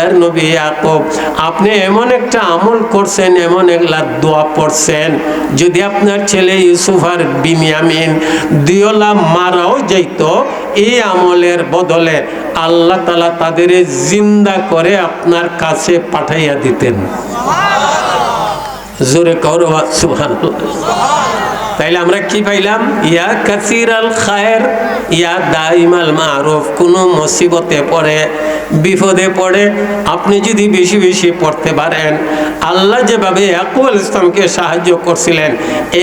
আল্লাহর নবী ইয়াকুব আপনি এমন একটা আমল করছেন এমন একলা দোয়া পড়ছেন যদি আপনার ছেলে ইউসুফ আর বিনিয়ামিন দিওলা মারাও যাইত এই আমলের বদলে আল্লাহ তালা তাদের জিন্দা করে আপনার কাছে পাঠাইয়া দিতেন। জোরে কৌরবা সুহান তাইলে আমরা কি পাইলাম? ইয়া কাসির আল খায়ের, ইয়া দাইমাল মারুফ। কোনো মুসিবতে পড়ে, বিপদে পড়ে আপনি যদি বেশি বেশি পড়তে পারেন, আল্লাহ যেভাবে আকুল ইসলামকে সাহায্য করছিলেন,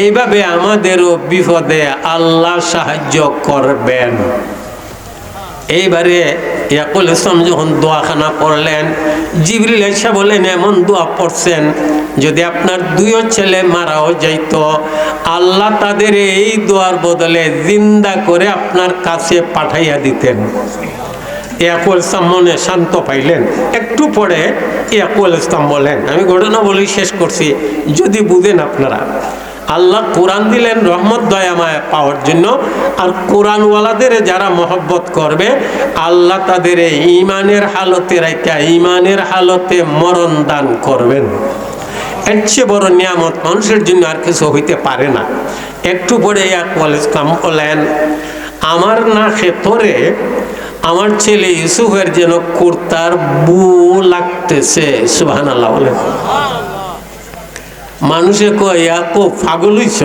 এইভাবে আমাদেরও বিপদে আল্লাহ সাহায্য করবেন। এইবারে ইয়াকুল ইসলাম যখন দোয়াখানা পড়লেন, জিবরিল এসে বলেন এমন দোয়া পড়ছেন, যদি আপনার দুইও ছেলে মারাও যাইত, আল্লাহ তাদের এই দোয়ার বদলে জিন্দা করে আপনার কাছে পাঠাইয়া দিতেন। ইয়াকুল ইসলাম মনে শান্ত পাইলেন। একটু পরে ইয়াকুল ইসলাম বলেন, আমি ঘটনা বলি শেষ করছি, যদি বুঝেন আপনারা। আল্লাহ কোরআন দিলেন রহমত দয়ামায় পাওয়ার জন্য। আর কোরআনওয়ালাদের যারা মহব্বত করবে, আল্লাহ তাদের ইমানের হালতে রাখা ইমানের হালতে মরণ দান করবেন। এর চেয়ে বড় নিয়ামত মানুষের জন্য আর কিছু হইতে পারে না। একটু পরে ইয়াকুল ইসলাম বলেন, আমার না ক্ষেতরে আমার ছেলে ইউসুফের যেন কুর্তার বু লাগতেছে। সুহান আল্লাহ বলেন। মানুষে কয়া কো ফাগল হইছ?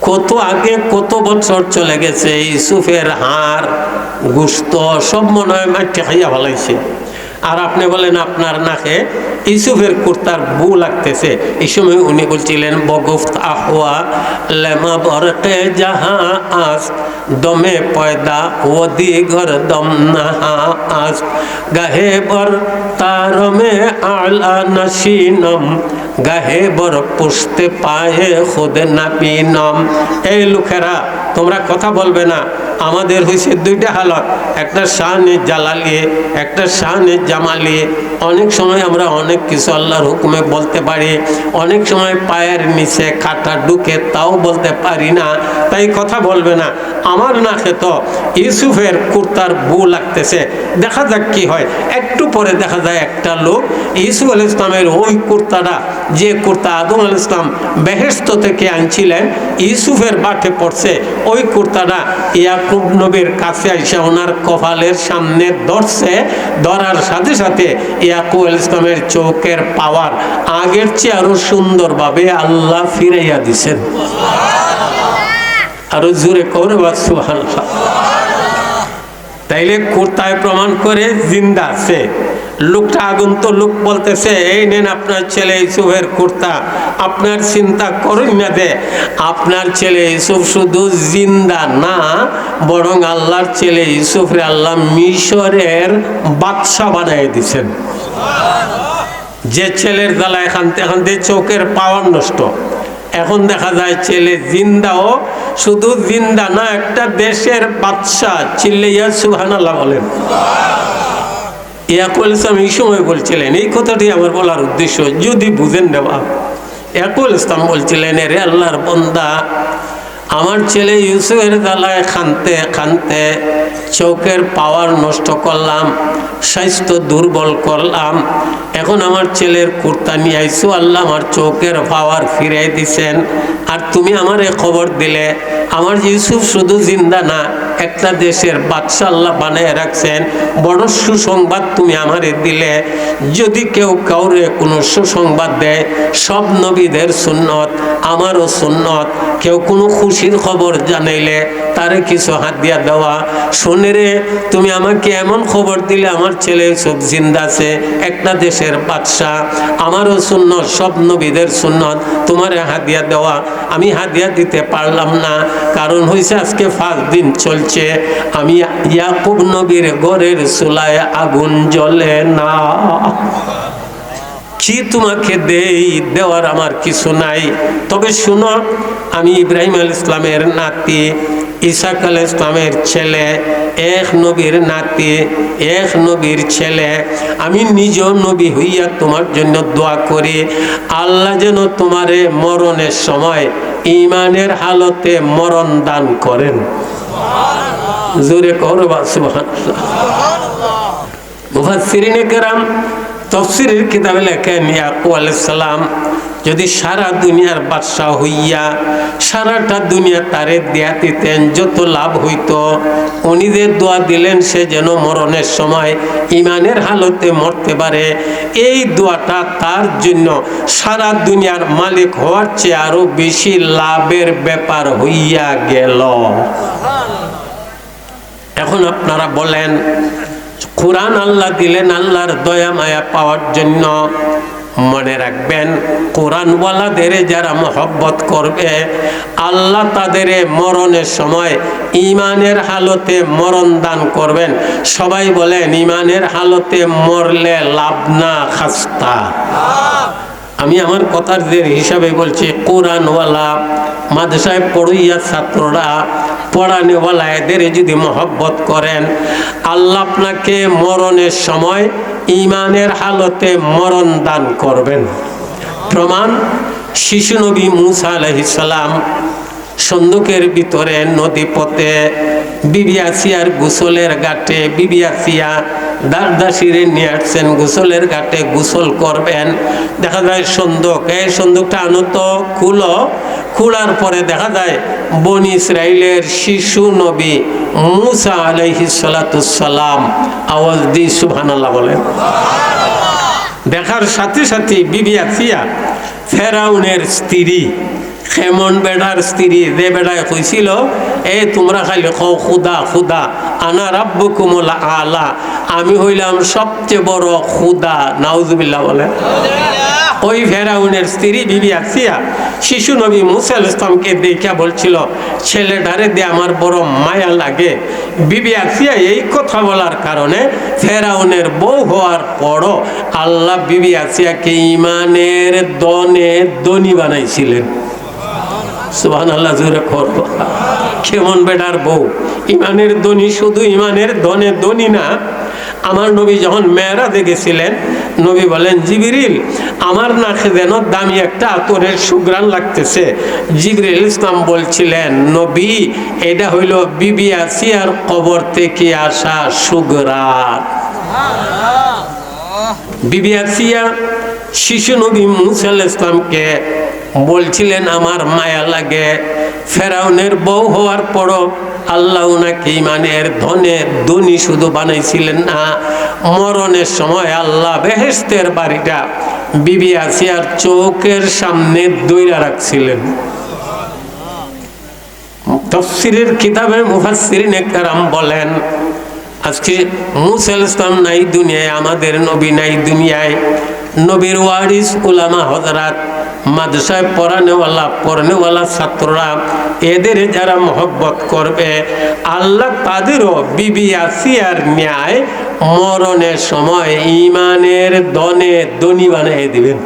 কত আগে কত বছর চলে গেছে ইসুফের হাড়, গুস্ত, সব মনে হয় মাঠে খাইয়া ভালাইছে আর আপনি বলেন আপনার নাকে ইউসুফের কুর্তার বু লাগতেছে। এই সময় উনি বলছিলেন, বগুফত আহওয়া লেমা বরকে জাহা আস দমে পয়দা ও দিগর দম নাহা আস গাহে বর তারমে আলা নসীনম, গাহে বর পুষতে পায়ে খুদ নাপিনম। এই লোকেরা, তোমরা কথা বলবে না। আমাদের হয়েছে দুইটা হালত, একটা শাহানে জালালি একটা শাহানে জামালি। অনেক সময় আমরা অনেক কিছু আল্লাহর হুকুমে বলতে পারি। অনেক সময় পায়ের নিচে কাটা ঢুকে তাও বলতে পারি না। তাই কথা বলবে না। আমার না খেত ইউসুফের কুর্তার বু লাগতেছে। দেখা যাক কি হয়। একটু পরে দেখা যায় একটা লোক ইউসুফ আল ইসলামের ওই কুর্তাটা, যে কুর্তা আদম আল ইসলাম বেহেস্ত থেকে আনছিলেন, ইউসুফের বাটে পড়ছে। ওই কুর্তাটা ইয়াকুব নবীর কাছে আইসা ওনার কপালের সামনে ধরছে। ধরার সাথে সাথে ইয়াকুব আল ইসলামের চোখের পাওয়ার আগের চেয়ে আরও সুন্দরভাবে আল্লাহ ফিরাইয়া দিছেন। আরও জোরে করে বা তাইলে কুর্তায় প্রমাণ করে জিন্দা আছে। লোকটা আগন্ত লোক বলতেছে, এই নেন আপনার ছেলে ইসুফের কুর্তা, আপনার চিন্তা করুন না দে, আপনার ছেলে ইসুফ শুধু জিন্দা না, বরং আল্লাহর ছেলে ইসুফরে আল্লাহ মিশরের বাদশা বানাই দিছেন যে ছেলের দ্বালা এখান এখান চোখের পাওয়ার নষ্ট। এখন দেখা যায় ছেলে জিন্দাও, শুধু জিন্দা না, একটা দেশের বাদশাহ, চিল্লাইয়া সুহানাল্লাহ বলেন। ইয়াকুল ইসলাম, এই সময় বলছিলেন, এই কথাটি আমার বলার উদ্দেশ্য, যদি বুঝেন দেওয়া একল ইসলাম বলছিলেন রে আল্লাহর বন্দা, আমার ছেলে ইউসুফের দালায় খানতে খানতে চোখের পাওয়ার নষ্ট করলাম স্বাস্থ্য দুর্বল করলাম। এখন আমার ছেলের কুর্তা নিয়ে আইসো, আল্লাহ আমার চোখের পাওয়ার ফিরাই দিছেন। আর তুমি আমার খবর দিলে, আমার ইউসুফ শুধু জিন্দা না, একটা দেশের বাদশা আল্লাহ বানিয়ে রাখছেন। বড় সুসংবাদ তুমি আমারে দিলে। যদি কেউ কাউরে কোনো সুসংবাদ দেয়, সব নবীদের সুন্নত। আমারও সুন্নত। কেউ কোনো খুশির খবর জানাইলে তারে কিছু হাত দিয়া দেওয়া। শোনে রে, তুমি আমাকে এমন খবর দিলে আমার ছেলে সব জিন্দা আছে, একটা দেশের বাদশাহ। আমারও সুন্নত, সব নবীদের সুন্নত, তোমার হাদিয়া দেওয়া। আমি হাদিয়া দিতে পারলাম না। কারণ হয়েছে আজকে পাঁচ দিন চলছে। আমি ইয়াকুব নবীর ঘরের চুলায় আগুন জ্বলে না। কি তোমাকে দেই, দেওয়ার আমার কিছু নাই। তবে শুনো, আমি ইব্রাহিম আল ইসলামের নাতি, ইসাক আল ইসলামের ছেলে, এক নবীর নাতি, এক নবীর ছেলে। আমি নিজ নবী হইয়া তোমার জন্য দোয়া করি। আল্লাহ যেন তোমারে মরণের সময় ইমানের হালতে মরণ দান করেন। জোরে করবা সুবহানাল্লাহ। মুফাসসিরিনে কেরাম তফসিরের কিতাবে লেখেন ইয়াকুব আলাইহিস সালাম যদি সারা দুনিয়ার বাদশাহ হইয়া সারাটা দুনিয়া তারে দেয়া দিতেন যত লাভ হইত উনি যে দোয়া দিলেন সে যেন মরণের সময় ইমানের হালতে মরতে পারে এই দোয়াটা তার জন্য সারা দুনিয়ার মালিক হওয়ার চেয়ে আরও বেশি লাভের ব্যাপার হইয়া গেল। এখন আপনারা বলেন কোরআন আল্লাহ দিলেন আল্লাহর দয়া, মায়া পাওয়ার জন্য। মনে রাখবেন, কোরআনওয়ালাদের যারা মহব্বত করবে, আল্লাহ তাদের মরণের সময় ইমানের হালতে মরণ দান করবেন। সবাই বলেন, ইমানের হালতে মরলে লাভ না, খাস্তা। আমি আমার কথার হিসাবে বলছি, কোরআনওয়ালা মাদ্রাসায় পড়ইয়া ছাত্ররা পড়ানেওয়ালা এদের যদি মহব্বত করেন, আল্লাহ আপনাকে মরণের সময় ইমানের হালতে মরণ দান করবেন। প্রমাণ, শিশু নবী মুসা আলহিসাল্লাম সন্দুকের ভিতরে নদী পথে বিবি আসিয়ার গোসলের ঘাটে, বিবি আসিয়া দাসদাসিরে নিয়ে আসছেন, গোসলের ঘাটে গোসল করবেন। দেখা যায় সন্দুক, এই সন্দুকটা আনত খুলো খোলার পরে দেখা যায় বনি ইসরায়েলের শিশু নবী মুসা আলাইহি সালাম আওয়াজ দি সুবহানাল্লাহ বলেন। দেখার সাথে সাথে বিবি আসিয়া ফেরাউনের স্ত্রী খেমন বেড়ার স্ত্রী যে বেড়ায় কইছিল এ, তোমরা খালি খো খুদা খুদা, আনা রাব্বু কুমল আলা। আমি হইলাম সবচেয়ে বড় খুদা, নাউজুবিল্লাহ বলে। ওই ফেরাউনের স্ত্রী বিবি আসিয়া শিশু নবী মুসাল ইসলামকে দেখা বলছিল, ছেলেটারে দিয়ে আমার বড় মায়া লাগে। বিবি আসিয়া এই কথা বলার কারণে ফেরাউনের বউ হওয়ার পরও আল্লাহ বিবি আসিয়াকে ইমানের দনে দনি বানাইছিলেন। আল্লাহ বউ? ইমানের শুধু ইমানের ধনে না। আমার নবী যখন মেয়েরা দেখেছিলেন নবী বলেন, জিবিরিল, আমার নাকে যেন দামি একটা আতরের সুগ্রাণ লাগতেছে। জিবরিল ইসলাম বলছিলেন, নবী, এটা হইল বিবি আসিয়ার কবর থেকে আসা সুগ্রাণ বিবি আসিয়া শিশু নবী মুসাল ইসলামকে বলছিলেন, আমার মায়া লাগে। ফেরাউনের বউ হওয়ার পরও আল্লাহ ওনাকে ইমানের ধনের ধনী শুধু বানাইছিলেন না। মরণের সময় আল্লাহ বেহেস্তের বাড়িটা বিবি আসিয়ার চৌকের সামনে দইরা রাখছিলেন। তফসিরের কিতাবে মুফাসসিরিন একরাম বলেন, আজকে মুসাল ইসলাম নাই দুনিয়ায়, আমাদের নবী নাই দুনিয়ায়। নবীর ওয়ারিস উলামা হজরাত মাদ্রাসায় পড়ানোওয়ালা পড়ানোওয়ালা ছাত্ররা এদের যারা মহব্বত করবে, আল্লাহ তাদেরও বিবি আসিয়ার ন্যায় মরণের সময় ইমানের দনে দনি বানিয়ে দিবেন।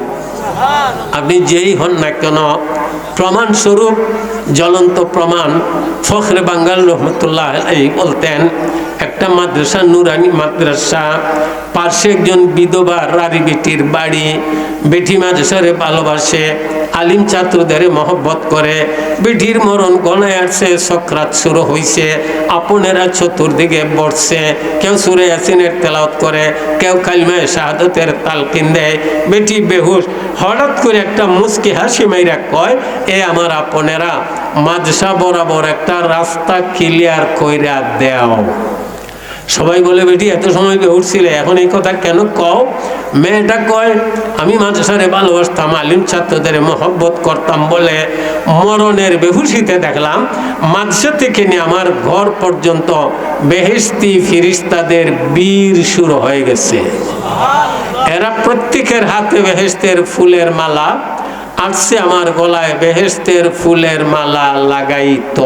আপনি যেই হন না কেন প্রমাণ স্বরূপ জ্বলন্ত প্রমাণ ফখরে বাঙ্গাল রহমতুল্লাহ বলতেন, একটা মাদ্রাসা, নুরানি মাদ্রাসা, পাশে একজন বিধবা রারি বেটির বাড়ি, বেটি মাদ্রাসারে ভালোবাসে, আলিম ছাত্রদের মহব্বত করে, বেটির মরণ গণায় আসছে, সক্রাত শুরু হইছে, আপনেরা চতুর্দিকে বসছে, কেউ সুরে ইয়াসিনের তেলাওত করে, কেউ কালিমায় শাহাদতের তালকিন দেয়, বেটি বেহুশ হঠাৎ করে একটা মুস্কি হাসি মাইরা কয় এ আমার আপনেরা, মাদ্রাসা বরাবর একটা রাস্তা ক্লিয়ার কইরা দেও। সবাই বলে, বেটি, এত সময় উঠছিলে? এখন এই কথা কেন কও? মেয়েটা কয়, আমি মাদ্রাসারে ভালোবাসতাম, আলিম ছাত্রদের মহব্বত করতাম বলে মরণের বেহুশিতে দেখলাম। মাদ্রাসা থেকে নিয়ে আমার ঘর পর্যন্ত বেহেস্তি ফিরিস্তাদের বীর শুরু হয়ে গেছে। এরা প্রত্যেকের হাতে বেহেস্তের ফুলের মালা আসছে আমার গলায় বেহেস্তের ফুলের মালা লাগাইত।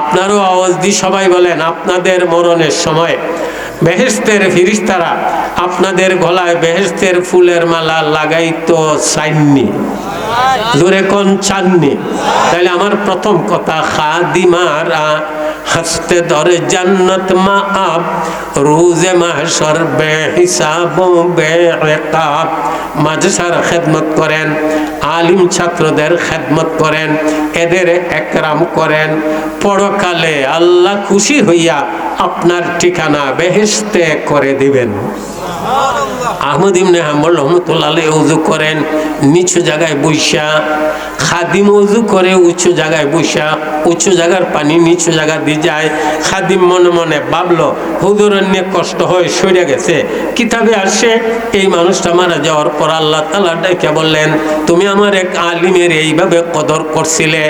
আপনারও আওয়াজ দিয়ে সবাই বলেন, আপনাদের মরণের সময় বেহেস্তের ফিরিস্তারা আপনাদের গলায় বেহেস্তের ফুলের মালা লাগাইতো চাইননি, জোরে কোন চাননি। তাহলে আমার প্রথম কথা, খাদিমারা হাসতে ধরে জান্নাত মা আপ রুজে মাহশর বে হিসাব বে খেদমত করেন, আলিম ছাত্রদের খেদমত করেন, এদের একরাম করেন। পরকালে আল্লাহ খুশি হইয়া আপনার ঠিকানা বেহেস্তে করে দিবেন। আহমদ ইবনে হাম্বল রহমতুল্লাহ উজু করেন, নিচু জায়গায় বৈশা। খাদিম উজু করে উঁচু জায়গায় বৈশা। উঁচু জায়গার পানি নিচু জায়গা দিয়ে যায়, খাদিম মনে মনে ভাবলো হুজুরের নিয়ে কষ্ট হয়ে সরে গেছে, কিতাবে আসে এই মানুষটা মারা যাওয়ার পর আল্লাহ তালা ডেকে বললেন, তুমি আমার এক আলিমের এইভাবে কদর করছিলে,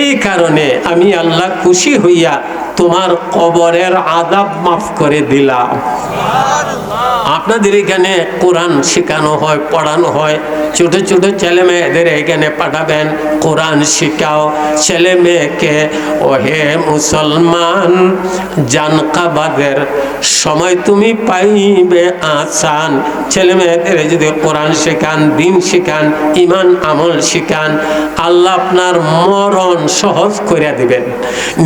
এই কারণে আমি আল্লাহ খুশি হইয়া তোমার কবরের আদাব মাফ করে দিলাম। আপনাদের এখানে কোরআন শেখানো হয়, পড়ানো হয়। ছোট ছোট ছেলে মেয়েদের এখানে পাঠাবেন, কোরআন শিখাও। ছেলে মেয়েকে ও হে মুসলমান, জানকাবাদের সময় তুমি পাইবে আসান। ছেলে মেয়েদের যদি কোরআন শেখান, দিন শেখান ইমান আমল শেখান, আল্লাহ আপনার মরণ সহজ করে দিবেন।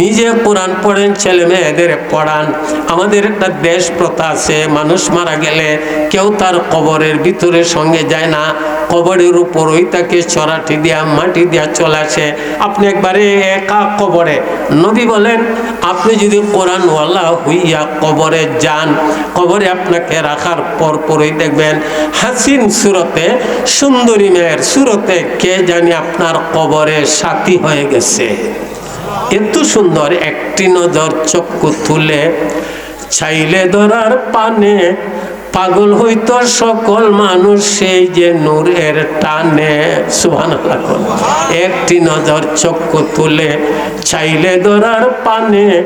নিজে কোরআন পড়েন, ছেলে মেয়েদের পড়ান। আমাদের একটা দেশ প্রথা আছে, মানুষ মারা গেলে কেউ তার কবরের ভিতরে সঙ্গে যায় না। কবরের উপরই তাকে চড়াটি দিয়া, মাটি দিয়া চলে আসে। আপনি একবারে একা কবরে। নবী বলেন, আপনি যদি কোরআনওয়ালা হইয়া কবরে যান, কবরে আপনাকে রাখার পর পরই দেখবেন হাসিন সুরতে, সুন্দরী মেয়ের সুরতে কে জানি আপনার কবরে সাথী হয়ে গেছে। এত সুন্দর একটি নজর চক্ষু তুলে চাইলে ধরার পানে পাগল হইতো সকল মানুষ সেই যে নূরের টানে। একটি নজর চক্ষু তুলে চাইলে ধরার পানে।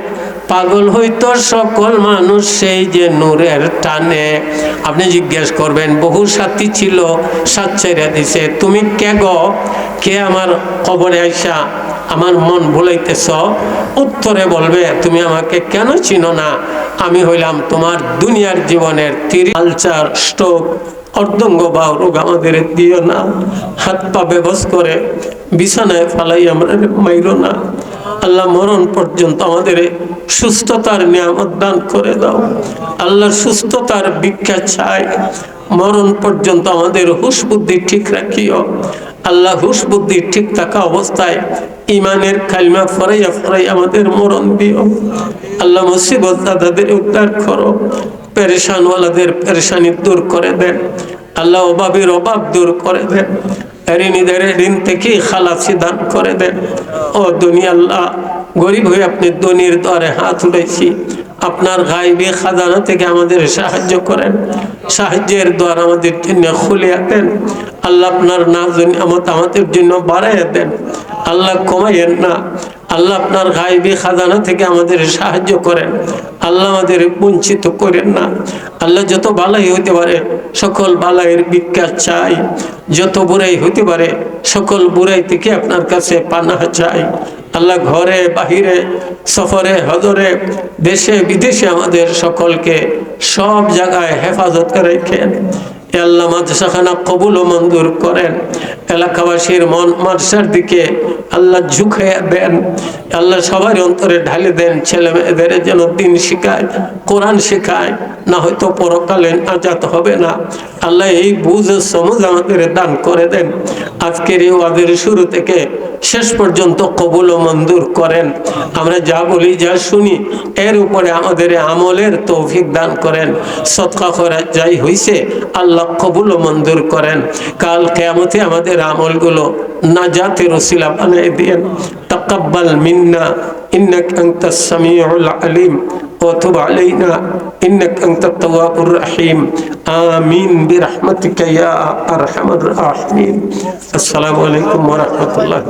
পাগল হইতো সকল মানুষ সেই যে নূরের টানে। আপনি জিজ্ঞেস করবেন, বহু সাথী ছিল, সাত দিছে, তুমি কে গো? কে আমার কবরে আইসা আমার মন ভুলাইতেছ, উত্তরে বলবে, তুমি আমাকে কেন চিনো না? আমি হইলাম তোমার দুনিয়ার জীবনের তিরি কালচার স্ট্রোক অর্ধঙ্গ বা রোগ আমাদের দিও না। হাত পা বেবস করে, বিছানায় ফালাই আমরা মাইরো না। আল্লাহ মরণ পর্যন্ত আমাদের সুস্থতার নিয়ামত দান করে দাও। আল্লাহর সুস্থতার ভিক্ষা চাই। মরণ পর্যন্ত আমাদের হুশ বুদ্ধি ঠিক রাখিও। আল্লাহ হুশ বুদ্ধি ঠিক থাকা অবস্থায় ইমানের কালমা ফরাইয়া ফরাই আমাদের মরণ দিও। আল্লাহ মুসিবত দাদাদের উদ্ধার করো। পেরেশানওয়ালাদের পেরেশানি দূর করে দেন। আল্লাহ অভাবের অভাব দূর করে দেন। ঋণীদের ঋণ থেকে খালাসি দান করে দেন। ও দুনিয়া আল্লাহ, গরিব হয়ে আপনি দনির দরে হাত উঠেছি আপনার গাইবে খাজানা থেকে আমাদের সাহায্য করেন। সাহায্যের দ্বার আমাদের জন্য খুলে দেন। আল্লাহ আপনার না আমত আমাদের জন্য বাড়াইয়া দেন। আল্লাহ কমাইয়েন না। আল্লাহ আপনার গাইবি খাজানা থেকে আমাদের সাহায্য করেন। আল্লাহ আমাদের বঞ্চিত করেন না। আল্লাহ যত বালাই হইতে পারে, সকল বালাইয়ের ভিক্ষা চাই। যত বুড়াই হইতে পারে, সকল বুড়াই থেকে আপনার কাছে পানা চাই। আল্লাহ ঘরে, বাহিরে, সফরে, হজরে, দেশে, বিদেশে আমাদের সকলকে সব জায়গায় হেফাজত রেখেন। আল্লাহ মাদ্রাসাখানা কবুল ও মঞ্জুর করেন। এলাকাবাসীর মন মাদ্রাসার দিকে আল্লাহ ঝুঁকে দেন। আল্লাহ সবার অন্তরে ঢালে দেন। ছেলে মেয়েদের যেন দিন শিখায়, কোরআন শেখায়, না হয়তো পরকালে আজাত হবে না। আল্লাহ এই বুঝ সমুজ আমাদের দান করে দেন। আজকের এই ওয়াদের শুরু থেকে শেষ পর্যন্ত কবুল ও মঞ্জুর করেন আমরা যা বলি যা শুনি এর উপরে আমাদের আমলের তৌফিক দান করেন সৎকা করা যাই হইছে আল্লাহ কবুল ও মঞ্জুর করেন কাল কেয়ামতে আমাদের আমলগুলো না জাতে রসিলা বানিয়ে দিয়েন তাকাব্বাল মিন্না إنك أنت السميع العليم وتب علينا إنك أنت التواب الرحيم آمين برحمتك يا أرحم الراحمين السلام عليكم ورحمة الله